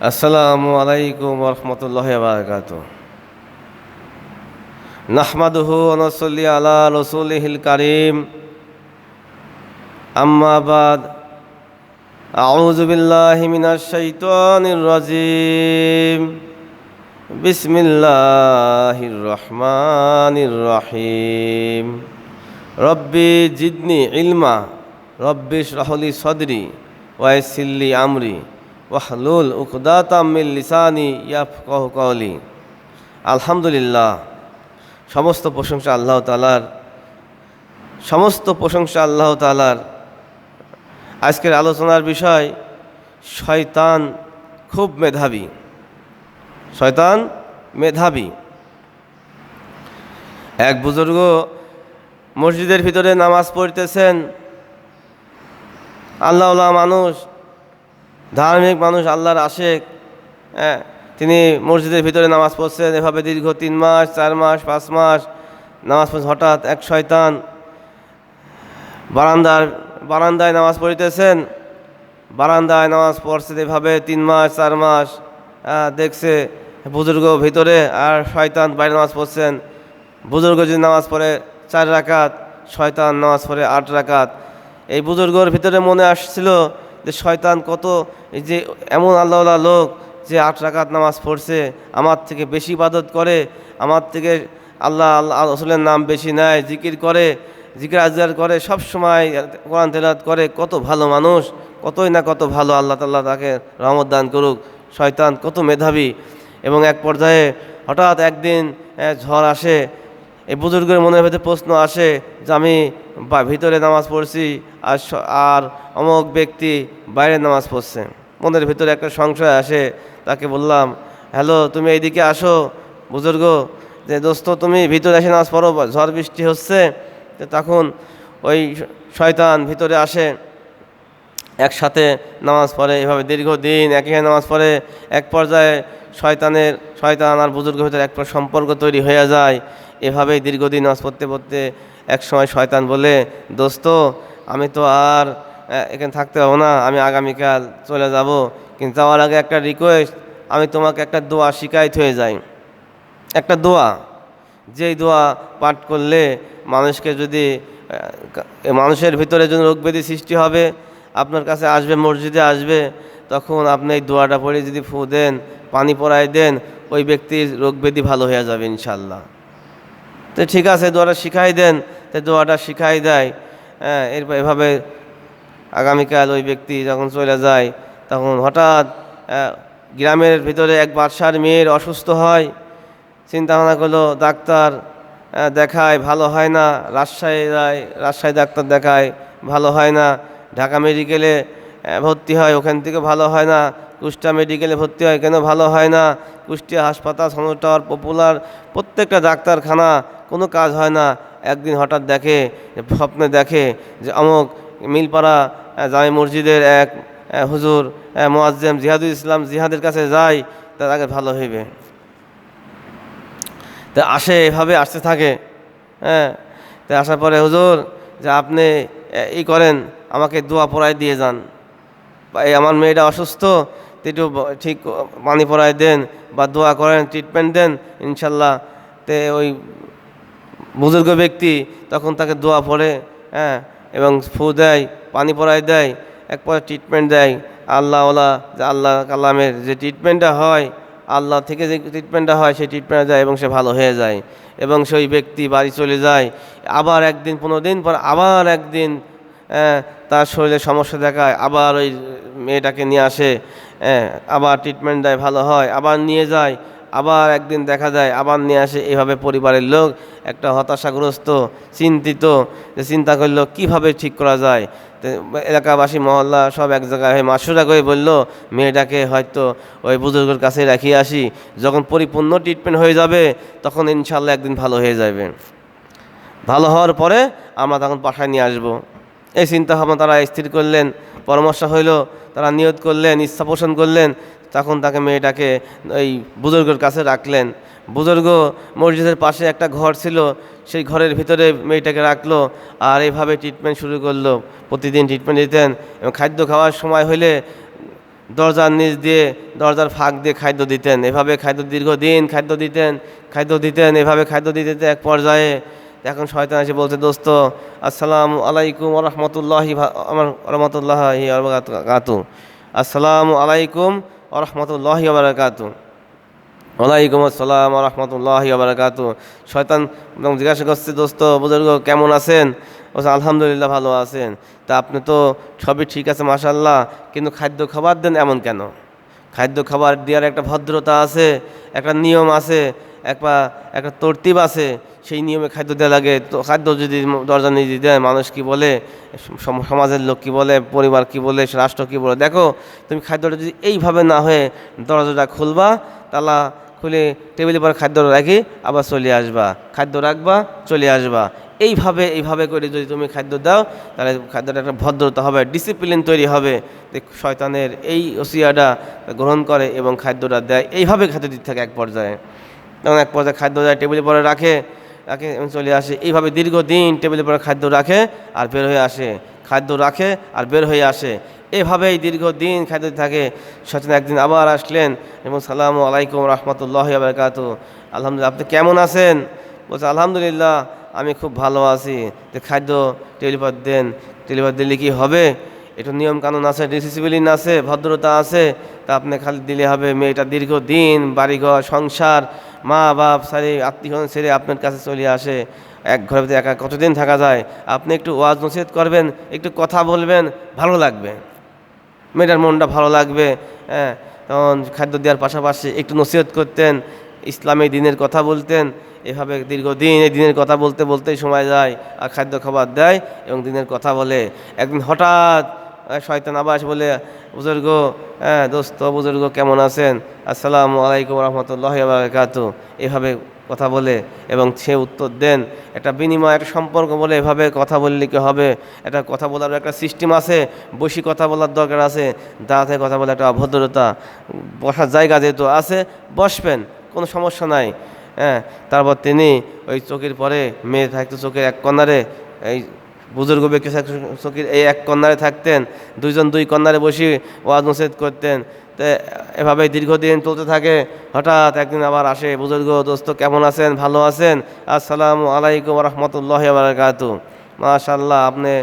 আসসালামু আলাইকুম রহমতুল্লাহ বারকাত নাহমাদুহু অনসল্লি আলা রসুলিহিল কারিম। আম্মাবাদ আউজুবিল্লাহ মিনাশাইতানির রাজিম। বিসমিল্লাহির রহমানির রহিম। রব্বি জিদনি ইলমা। রব্বিশ রাহলি সদরি ওয়াইসিল্লি আমরি। ওয়াহলুল উকদাতামিল লিসানি ইয়াফ কহ কলি আলহামদুলিল্লাহ, সমস্ত প্রশংসা আল্লাহ তালার সমস্ত প্রশংসা আল্লাহ তালার আজকের আলোচনার বিষয়, শয়তান খুব মেধাবী। শয়তান মেধাবী। এক বুজুর্গ মসজিদের ভিতরে নামাজ পড়তেছেন। আল্লাহ মানুষ ধার্মিক মানুষ আল্লাহর আশেক হ্যাঁ তিনি মসজিদের ভিতরে নামাজ পড়ছেন এভাবে দীর্ঘ তিন মাস চার মাস পাঁচ মাস নামাজ পড়ছে হঠাৎ এক শয়তান বারান্দার বারান্দায় নামাজ পড়িতেছেন বারান্দায় নামাজ পড়ছে এভাবে তিন মাস চার মাস হ্যাঁ, দেখছে বুজুর্গ ভিতরে আর শয়তান বাইরে নামাজ পড়ছেন বুজুর্গ যদি নামাজ পড়ে চার রাকাত শয়তান নামাজ পড়ে আট রাকাত। এই বুজুর্গর ভিতরে মনে আসছিল যে শয়তান কত যে এমন আল্লাহ লোক যে আট রাকাত নামাজ পড়ছে, আমার থেকে বেশি ইবাদত করে, আমার থেকে আল্লাহ আল্লাহ রসুলের নাম বেশি নেয়, জিকির করে, জিকির আজগার করে, সব সময় কোরআন তেলাত করে, কত ভালো মানুষ, কতই না কত ভালো আল্লাহ তাল্লাহ তাকে রহমত দান করুক। শয়তান কত মেধাবী। এবং এক পর্যায়ে হঠাৎ একদিন ঝড় আসে এই বুজুর্গের মনের ভেতরে প্রশ্ন আসে যে আমি বা- ভিতরে নামাজ পড়ছি আর আর অমুক ব্যক্তি বাইরে নামাজ পড়ছে। মনের ভিতরে একটা সংশয় আসে, তাকে বললাম, হ্যালো, তুমি এইদিকে আসো। বুজুর্গ, যে দোস্ত, তুমি ভিতরে এসে নামাজ পড়ো, ঝড় বৃষ্টি হচ্ছে। তখন ওই শয়তান ভিতরে আসে। একসাথে নামাজ পড়ে, এভাবে দীর্ঘদিন একই নামাজ পড়ে, এক পর্যায়ে শয়তানের, শয়তান আর বুজুর্গের ভিতরে একটা সম্পর্ক তৈরি হয়ে যায়। এভাবেই দীর্ঘদিন নামাজ পড়তে পড়তে এক সময় শয়তান বলে, দোস্ত, আমি তো আর এখানে থাকতে পারব না, আমি আগামীকাল চলে যাব। কিন্তু যাওয়ার আগে একটা রিকোয়েস্ট আমি তোমাকে একটা দোয়া শিখাইতে হয়ে যাই একটা দোয়া। যেই দোয়া পাঠ করলে মানুষকে যদি মানুষের ভিতরে যদি রোগ ব্যাধি সৃষ্টি হবে আপনার কাছে আসবে, মসজিদে আসবে, তখন আপনি এই দোয়াটা পড়ে যদি ফু দেন, পানি পরায় দেন, ওই ব্যক্তির রোগ ব্যাধি ভালো হয়ে যাবে ইনশাল্লাহ তো ঠিক আছে, দোয়াটা শিখাই দেন, তো দোয়াটা শিখাই দেয় হ্যাঁ এরপর এভাবে আগামীকাল ওই ব্যক্তি যখন চলে যায়, তখন হঠাৎ গ্রামের ভিতরে এক বাদশার মেয়ের অসুস্থ হয় চিন্তা ভাবনা করল, ডাক্তার দেখায়, ভালো হয় না, রাজশাহী যায় রাজশাহী ডাক্তার দেখায়, ভালো হয় না। ঢাকা মেডিকেলে ভর্তি হয়, ওখান থেকে ভালো হয় না। কুষ্টিয়া মেডিকেলে ভর্তি হয়, কেন ভালো হয় না? কুষ্টিয়া হাসপাতাল সনদ টাওয়ার পপুলার প্রত্যেকটা ডাক্তারখানা, কোনো কাজ হয় না। একদিন হঠাৎ দেখে, স্বপ্নে দেখে যে অমুক মিলপাড়া জামে মসজিদের এক হুজুর মোয়াজ্জেম জিহাদুল ইসলাম জিহাদের কাছে যায় তার আগে ভালো হইবে। তা আসে, এভাবে আসতে থাকে হ্যাঁ। তা আসার পরে, হুজুর, যে আপনি ই করেন আমাকে দোয়া পড়ায় দিয়ে যান। এই আমার মেয়েটা অসুস্থ, একটু ঠিক পানি পড়ায় দেন বা দোয়া করেন ট্রিটমেন্ট দেন, ইনশাল্লাহ। তে ওই বুজুর্গ ব্যক্তি তখন তাকে দোয়া পড়ে হ্যাঁ এবং ফু দেয়, পানি পড়ায় দেয়, এক পরে ট্রিটমেন্ট দেয়। আল্লাহ ওলা, যে আল্লাহ কালামের যে ট্রিটমেন্টটা হয়, আল্লাহ থেকে যে ট্রিটমেন্টটা হয়, সেই ট্রিটমেন্টটা যায় এবং সে ভালো হয়ে যায়। এবং সেই ব্যক্তি বাড়ি চলে যায়। আবার একদিন, পনেরো দিন পর আবার একদিন তার শরীরে সমস্যা দেখায় আবার ওই মেয়েটাকে নিয়ে আসে হ্যাঁ, আবার ট্রিটমেন্ট দেয় ভালো হয় আবার নিয়ে যায় আবার একদিন দেখা যায় আবার নিয়ে আসে এভাবে পরিবারের লোক একটা হতাশাগ্রস্ত চিন্তিত যে চিন্তা করল কীভাবে ঠিক করা যায়? এলাকাবাসী মহল্লা সব এক জায়গায় হয়ে মাসুরা করে বলল মেয়েটাকে হয়তো ওই বুজুর্গের কাছে রাখিয়ে আসি যখন পরিপূর্ণ ট্রিটমেন্ট হয়ে যাবে তখন ইনশাল্লাহ একদিন ভালো হয়ে যাবে। ভালো হওয়ার পরে আমরা তখন বাসায় নিয়ে আসব। এই চিন্তা ভাবনা তারা স্থির করলেন, পরামর্শ হইল, তারা নিয়ত করলেন, ইচ্ছা পোষণ করলেন, তখন তাকে মেয়েটাকে ওই বুজুর্গের কাছে রাখলেন। বুজুর্গ মসজিদের পাশে একটা ঘর ছিল, সেই ঘরের ভিতরে মেয়েটাকে রাখল আর এইভাবে ট্রিটমেন্ট শুরু করল। প্রতিদিন ট্রিটমেন্ট দিতেন এবং খাদ্য খাওয়ার সময় হইলে দরজার নিচ দিয়ে, দরজার ফাঁক দিয়ে খাদ্য দিতেন। এভাবে খাদ্য দীর্ঘদিন খাদ্য দিতেন খাদ্য দিতেন, এভাবে খাদ্য দিতে এক পর্যায়ে এখন শয়তান এসে বলছে, দোস্ত, আসসালামু আলাইকুম রহমতুল্লাহি আমার রহমতুল্লাহি কাতু আসসালাম আলাইকুম রহমতুল্লাহি বারাকাতু ওয়ালাইকুম আসসালাম রহমতুল্লাহ বারাকাত শয়তান জিজ্ঞাসা করছে, দোস্ত, বুজুর্গ কেমন আছেন? বলছে, আলহামদুলিল্লাহ ভালো আছেন। তা আপনি তো সবই ঠিক আছে মাশাল্লাহ কিন্তু খাদ্য খাবার দেন এমন কেন? খাদ্য খাবার দেওয়ার একটা ভদ্রতা আছে, একটা নিয়ম আছে, একটা একটা তরতিব আছে সেই নিয়মে খাদ্য দেওয়া লাগে। তো খাদ্য যদি দরজা নিয়ে দেয়, মানুষ কি বলে? সম- সমাজের লোক কি বলে? পরিবার কি বলে? রাষ্ট্র কি বলে? দেখো, তুমি খাদ্যটা যদি এইভাবে না হয়ে দরজাটা খুলবা, তালা খুলে টেবিলের পর খাদ্য রাখি আবার চলে আসবা। খাদ্য রাখবা, চলে আসবা। এইভাবে এইভাবে করে যদি তুমি খাদ্য দাও, তাহলে খাদ্যটা একটা ভদ্রতা হবে ডিসিপ্লিন তৈরি হবে। শয়তানের এই ওসিয়াটা গ্রহণ করে এবং খাদ্যটা দেয়। এইভাবে খাদ্য দিতে থাকে এক পর্যায়ে। তখন এক পর্যায়ে খাদ্য দেয়, টেবিলের পরে রাখে রাখে এবং চলে আসে। এইভাবে দীর্ঘদিন টেবিলের পরে খাদ্য রাখে আর বের হয়ে আসে। খাদ্য রাখে আর বের হয়ে আসে। এভাবেই দীর্ঘদিন খাদ্য থাকে। সচেতন একদিন আবার আসলেন। এবং সালাম আলাইকুম রহমতুল্লাহ বারকাত। আলহামদুলিল্লাহ, আপনি কেমন আছেন? বলছে, আলহামদুলিল্লাহ, আমি খুব ভালো আছি। যে খাদ্য টেলিপথ দেন টেলিপথ দিলে কি হবে? একটু নিয়ম কানুন আছে ডিসিপ্লিন আছে, ভদ্রতা আছে। তা আপনি খালি দিলে হবে। মেয়েটা দীর্ঘদিন বাড়িঘর, সংসার মা, বাপ সারি আত্মীয় ছেড়ে আপনার কাছে চলে আসে। এক ঘরের ভিতরে একা কতদিন থাকা যায়? আপনি একটু ওয়াজ নসিহত করবেন, একটু কথা বলবেন, ভালো লাগবে। মেয়েটার মনটা ভালো লাগবে হ্যাঁ। তখন খাদ্য দেওয়ার পাশাপাশি একটু নসিহত করতেন, ইসলামী দিনের কথা বলতেন, এভাবে দীর্ঘদিন এই দিনের কথা বলতে, বলতেই সময় যায়, আর খাদ্য খাবার দেয় এবং দিনের কথা বলে। একদিন হঠাৎ শয়তান আবার এসে বলে, বুজুর্গ হ্যাঁ দোস্ত, বুজুর্গ, কেমন আছেন? আসসালামু আলাইকুম রহমতুল্লাহ বারকাত এভাবে কথা বলে এবং সে উত্তর দেন। একটা বিনিময়, একটা সম্পর্ক বলে এভাবে কথা বললে কি হবে? একটা কথা বলার একটা সিস্টেম আছে, বসি কথা বলার দরকার আছে, দাঁড়াতে কথা বলার একটা অভদ্রতা, বসার জায়গা যেহেতু আছে, বসবেন, কোনো সমস্যা নাই। হ্যাঁ তারপর তিনি ওই চোখের পরে, মেয়ে থাকতো চোখের এক কর্নারে, এই বুজুর্গ ব্যক্তি চোখের এই এক কন্যারে থাকতেন, দুইজন দুই কর্নারে বসে ওয়াজ নসেদ করতেন। তো এভাবে দীর্ঘদিন চলতে থাকে। হঠাৎ একদিন আবার আসে, বুজুর্গ, দোস্ত, কেমন আছেন? ভালো আছেন? আসসালামু আলাইকুম রহমতুল্লাহ বারকাতু মাশাল্লাহ আপনি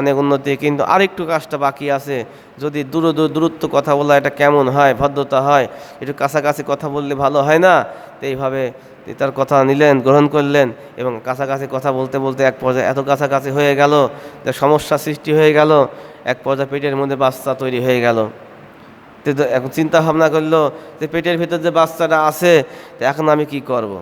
অনেক উন্নতি। কিন্তু আরেকটু কাজটা বাকি আছে। যদি দূর দূর দূরত্ব কথা বলা, এটা কেমন হয়? ভদ্রতা হয়? একটু কাছাকাছি কথা বললে ভালো হয় না? তো এইভাবে তার কথা নিলেন, গ্রহণ করলেন এবং কাছাকাছি কথা বলতে বলতে এক পর্যায়ে এত কাছাকাছি হয়ে গেল যে সমস্যা সৃষ্টি হয়ে গেল, এক পর্যায়ে পেটের মধ্যে বাচ্চা তৈরি হয়ে গেল এখন চিন্তা ভাবনা করল যে পেটের ভিতর যে বাচ্চাটা আছে এখন আমি কি করব।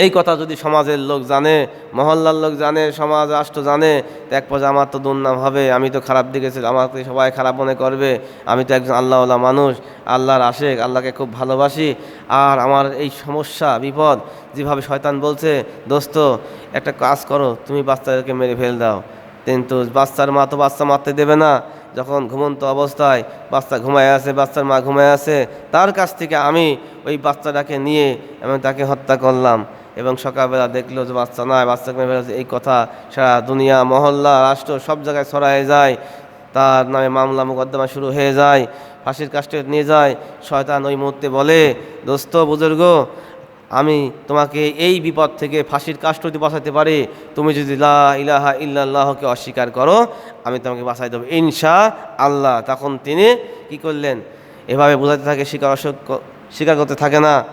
এই কথা যদি সমাজের লোক জানে, মহল্লার লোক জানে, সমাজ রাষ্ট্র জানে, তো এক পর্যায়ে আমার তো দুর্নাম হবে, আমি তো খারাপ দিকে আমাকে সবাই খারাপ মনে করবে, আমি তো একজন আল্লাহওয়ালা মানুষ, আল্লাহর আশেক, আল্লাহকে খুব ভালোবাসি, আর আমার এই সমস্যা, বিপদ, যেভাবে শয়তান বলছে, দোস্ত, একটা কাজ করো, তুমি বাচ্চাদেরকে মেরে ফেল দাও, কিন্তু বাচ্চার মা তো বাচ্চা মারতে দেবে না, যখন ঘুমন্ত অবস্থায় বাচ্চা ঘুমায় আছে, বাচ্চার মা ঘুমায় আছে, তার কাছ থেকে আমি ওই বাচ্চাটাকে নিয়ে এবং তাকে হত্যা করলাম। এবং সকালবেলা দেখল যে বাচ্চা নয় বাচ্চাকে মেরে ফেলেছে এই কথা সারা দুনিয়া, মহল্লা, রাষ্ট্র সব জায়গায় ছড়ায় যায়। তার নামে মামলা মোকদ্দমা শুরু হয়ে যায়, ফাঁসির কাস্টে নিয়ে যায়। শয়তান ওই মুহূর্তে বলে, দোস্ত, বুজুর্গ, আমি তোমাকে এই বিপদ থেকে ফাঁসির কাষ্ট যদি বাঁচাতে পারি। তুমি যদি লা ইলাহা ইল্লাল্লাহকে অস্বীকার করো, আমি তোমাকে বাঁচাই দেবো। ইনশা আল্লাহ তখন তিনি কি করলেন? এভাবে বোঝাতে থাকে স্বীকার অসৎ- স্বীকার করতে থাকে না।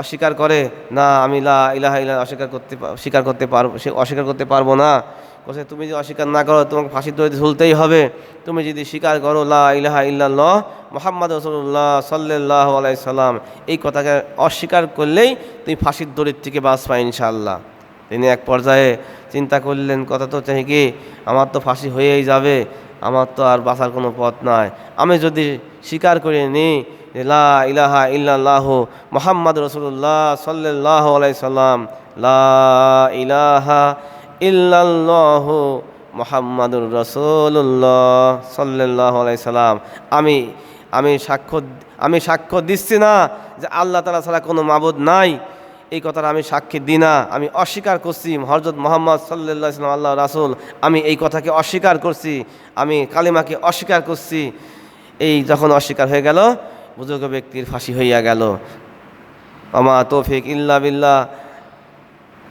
অস্বীকার করে, না, আমি লা ইলাহা ইল্লা অস্বীকার করতে স্বীকার করতে পারব, সে অস্বীকার করতে পারব না। বলছে তুমি যদি অস্বীকার না করো, তোমাকে ফাঁসির দড়িতে ঝুলতেই হবে। তুমি যদি স্বীকার করো, লা ইলাহা ইল্লাল্লাহ মোহাম্মদ রসুল্লাহ সাল্লাহ আলাই সাল্লাম, এই কথাকে অস্বীকার করলেই তুমি ফাঁসির দড়ির থেকে বাঁচবা ইনশাআল্লাহ। তিনি এক পর্যায়ে চিন্তা করলেন, কথা তো চাই কি? আমার তো ফাঁসি হয়েই যাবে, আমার তো আর বাঁচার কোনো পথ নাই। আমি যদি স্বীকার করে নিই লা ইলাহা ইল্লাল্লাহ মোহাম্মদ রসুল্লাহ সাল্লাহ আলাইসাল্লাম লা ইলাহা ইল্লাল্লাহ মোহাম্মদুর রসুল্লাহ সাল্লাহ আলাই সাল্লাম। আমি আমি সাক্ষ্য আমি সাক্ষ্য দিচ্ছি না যে আল্লাহ তালা ছাড়া কোনো মাবুদ নাই। এই কথাটা আমি সাক্ষী দিই না। আমি অস্বীকার করছি হরজত মোহাম্মদ সাল্লাহ ইসলাম আল্লাহ রাসুল। আমি এই কথাকে অস্বীকার করছি। আমি কালিমাকে অস্বীকার করছি। এই যখন অস্বীকার হয়ে গেল, বুজুর্গ ব্যক্তির ফাঁসি হইয়া গেল। আমা তৌফিক ইল্লা বিল্লাহ।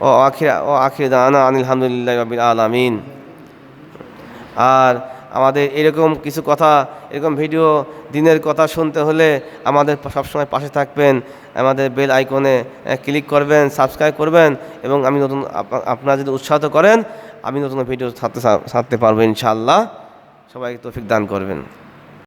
ও আখির ও আখির দানা আনিল হামদুলিল্লাহ রবিল আলামিন। আর আমাদের এরকম কিছু কথা, এরকম ভিডিও, দিনের কথা শুনতে হলে আমাদের সবসময় পাশে থাকবেন। আমাদের বেল আইকনে ক্লিক করবেন, সাবস্ক্রাইব করবেন এবং আমি নতুন, আপ- আপনারা যদি উৎসাহিত করেন, আমি নতুন ভিডিও ছাড়তে ছাড়তে পারব ইনশাআল্লাহ। সবাইকে তৌফিক দান করবেন।